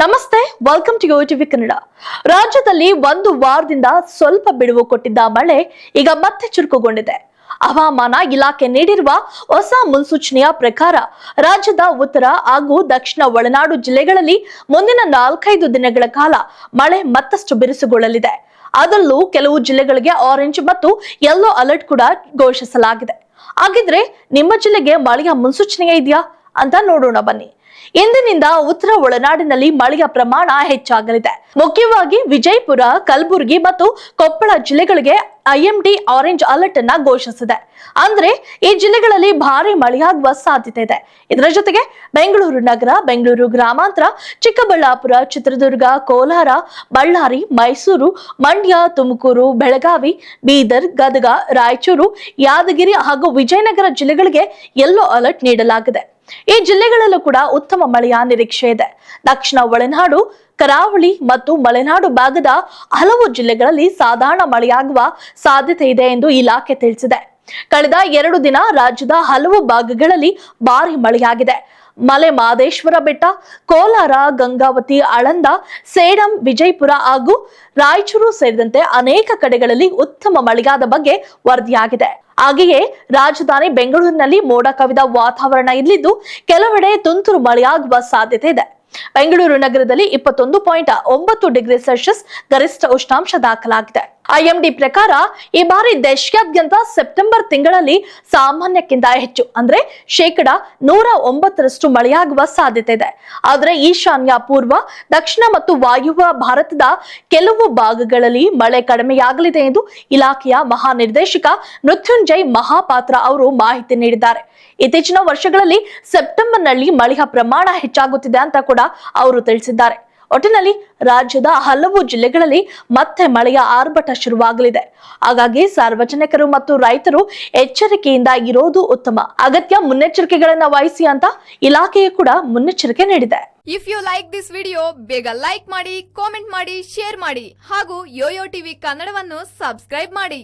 ನಮಸ್ತೆ welcome to yo TV Kannada ರಾಜ್ಯದಲ್ಲಿ ಒಂದು ವಾರದಿಂದ ಸ್ವಲ್ಪ ಬಿಡುವು ಕೊಟ್ಟಿದ್ದ ಮಳೆ ಈಗ ಮತ್ತೆ ಚುರುಕುಗೊಂಡಿದೆ. ಹವಾಮಾನ ಇಲಾಖೆ ನೀಡಿರುವ ಹೊಸ ಮುನ್ಸೂಚನೆಯ ಪ್ರಕಾರ ರಾಜ್ಯದ ಉತ್ತರ ಹಾಗೂ ದಕ್ಷಿಣ ಒಳನಾಡು ಜಿಲ್ಲೆಗಳಲ್ಲಿ ಮುಂದಿನ ನಾಲ್ಕೈದು ದಿನಗಳ ಕಾಲ ಮಳೆ ಮತ್ತಷ್ಟು ಬಿರುಸುಗೊಳ್ಳಲಿದೆ. ಅದರಲ್ಲೂ ಕೆಲವು ಜಿಲ್ಲೆಗಳಿಗೆ ಆರೆಂಜ್ ಮತ್ತು ಯೆಲ್ಲೋ ಅಲರ್ಟ್ ಕೂಡ ಘೋಷಿಸಲಾಗಿದೆ. ಹಾಗಿದ್ರೆ ನಿಮ್ಮ ಜಿಲ್ಲೆಗೆ ಮಳೆಯ ಮುನ್ಸೂಚನೆ ಇದೆಯಾ? ಅಂತ ನೋಡೋಣ ಬನ್ನಿ. ಇಂದಿನಿಂದ ಉತ್ತರ ಒಳನಾಡಿನಲ್ಲಿ ಮಳೆಯ ಪ್ರಮಾಣ ಹೆಚ್ಚಾಗಲಿದೆ. ಮುಖ್ಯವಾಗಿ ವಿಜಯಪುರ, ಕಲಬುರಗಿ ಮತ್ತು ಕೊಪ್ಪಳ ಜಿಲ್ಲೆಗಳಿಗೆ ಐಎಂಡಿ ಆರೆಂಜ್ ಅಲರ್ಟ್ ಅನ್ನ ಘೋಷಿಸಿದೆ. ಅಂದ್ರೆ ಈ ಜಿಲ್ಲೆಗಳಲ್ಲಿ ಭಾರಿ ಮಳೆಯಾಗುವ ಸಾಧ್ಯತೆ ಇದೆ. ಇದರ ಜೊತೆಗೆ ಬೆಂಗಳೂರು ನಗರ, ಬೆಂಗಳೂರು ಗ್ರಾಮಾಂತರ, ಚಿಕ್ಕಬಳ್ಳಾಪುರ, ಚಿತ್ರದುರ್ಗ, ಕೋಲಾರ, ಬಳ್ಳಾರಿ, ಮೈಸೂರು, ಮಂಡ್ಯ, ತುಮಕೂರು, ಬೆಳಗಾವಿ, ಬೀದರ್, ಗದಗ, ರಾಯಚೂರು, ಯಾದಗಿರಿ ಹಾಗೂ ವಿಜಯನಗರ ಜಿಲ್ಲೆಗಳಿಗೆ ಯೆಲ್ಲೋ ಅಲರ್ಟ್ ನೀಡಲಾಗಿದೆ. ಈ ಜಿಲ್ಲೆಗಳಲ್ಲೂ ಕೂಡ ಉತ್ತಮ ಮಳೆಯ ನಿರೀಕ್ಷೆ ಇದೆ. ದಕ್ಷಿಣ ಒಳನಾಡು, ಕರಾವಳಿ ಮತ್ತು ಮಲೆನಾಡು ಭಾಗದ ಹಲವು ಜಿಲ್ಲೆಗಳಲ್ಲಿ ಸಾಧಾರಣ ಮಳೆಯಾಗುವ ಸಾಧ್ಯತೆ ಇದೆ ಎಂದು ಇಲಾಖೆ ತಿಳಿಸಿದೆ. ಕಳೆದ ಎರಡು ದಿನ ರಾಜ್ಯದ ಹಲವು ಭಾಗಗಳಲ್ಲಿ ಭಾರಿ ಮಳೆಯಾಗಿದೆ. ಮಲೆ ಮಾದೇಶ್ವರ ಬೆಟ್ಟ, ಕೋಲಾರ, ಗಂಗಾವತಿ ಆಳಂದ ಸೇಡಂ, ವಿಜಯಪುರ ಹಾಗೂ ರಾಯಚೂರು ಸೇರಿದಂತೆ ಅನೇಕ ಕಡೆಗಳಲ್ಲಿ ಉತ್ತಮ ಮಳೆಯಾದ ಬಗ್ಗೆ ವರದಿಯಾಗಿದೆ. ಹಾಗೆಯೇ ರಾಜಧಾನಿ ಬೆಂಗಳೂರಿನಲ್ಲಿ ಮೋಡ ಕವಿದ ವಾತಾವರಣ ಇಲ್ಲಿದ್ದು ಕೆಲವೆಡೆ ತುಂತುರು ಮಳೆಯಾಗುವ ಸಾಧ್ಯತೆ ಇದೆ. ಬೆಂಗಳೂರು ನಗರದಲ್ಲಿ ಇಪ್ಪತ್ತೊಂದು ಪಾಯಿಂಟ್ ಒಂಬತ್ತು ಡಿಗ್ರಿ ಸೆಲ್ಸಿಯಸ್ ಗರಿಷ್ಠ ಉಷ್ಣಾಂಶ ದಾಖಲಾಗಿದೆ. ಐಎಂಡಿ ಪ್ರಕಾರ ಈ ಬಾರಿ ದೇಶಾದ್ಯಂತ ಸೆಪ್ಟೆಂಬರ್ ತಿಂಗಳಲ್ಲಿ ಸಾಮಾನ್ಯಕ್ಕಿಂತ ಹೆಚ್ಚು, ಅಂದ್ರೆ ಶೇಕಡ ನೂರ ಒಂಬತ್ತರಷ್ಟು ಮಳೆಯಾಗುವ ಸಾಧ್ಯತೆ ಇದೆ. ಆದರೆ ಈಶಾನ್ಯ ಪೂರ್ವ, ದಕ್ಷಿಣ ಮತ್ತು ವಾಯುವ್ಯ ಭಾರತದ ಕೆಲವು ಭಾಗಗಳಲ್ಲಿ ಮಳೆ ಕಡಿಮೆಯಾಗಲಿದೆ ಎಂದು ಇಲಾಖೆಯ ಮಹಾನಿರ್ದೇಶಕ ಮೃತ್ಯುಂಜಯ್ ಮಹಾಪಾತ್ರ ಅವರು ಮಾಹಿತಿ ನೀಡಿದ್ದಾರೆ. ಇತ್ತೀಚಿನ ವರ್ಷಗಳಲ್ಲಿ ಸೆಪ್ಟೆಂಬರ್ನಲ್ಲಿ ಮಳೆಯ ಪ್ರಮಾಣ ಹೆಚ್ಚಾಗುತ್ತಿದೆ ಅಂತ ಕೂಡ ಅವರು ತಿಳಿಸಿದ್ದಾರೆ. ಒಟ್ಟಿನಲ್ಲಿ ರಾಜ್ಯದ ಹಲವು ಜಿಲ್ಲೆಗಳಲ್ಲಿ ಮತ್ತೆ ಮಳೆಯ ಆರ್ಭಟ ಶುರುವಾಗಲಿದೆ. ಹಾಗಾಗಿ ಸಾರ್ವಜನಿಕರು ಮತ್ತು ರೈತರು ಎಚ್ಚರಿಕೆಯಿಂದ ಇರೋದು ಉತ್ತಮ. ಅಗತ್ಯ ಮುನ್ನೆಚ್ಚರಿಕೆಗಳನ್ನ ವಹಿಸಿ ಅಂತ ಇಲಾಖೆಯು ಕೂಡ ಮುನ್ನೆಚ್ಚರಿಕೆ ನೀಡಿದೆ. If you like this video ಬೇಗ ಲೈಕ್ ಮಾಡಿ ಕಾಮೆಂಟ್ ಮಾಡಿ ಶೇರ್ ಮಾಡಿ ಹಾಗೂ ಯೋಯೋ ಟಿವಿ ಕನ್ನಡವನ್ನು ಸಬ್ಸ್ಕ್ರೈಬ್ ಮಾಡಿ.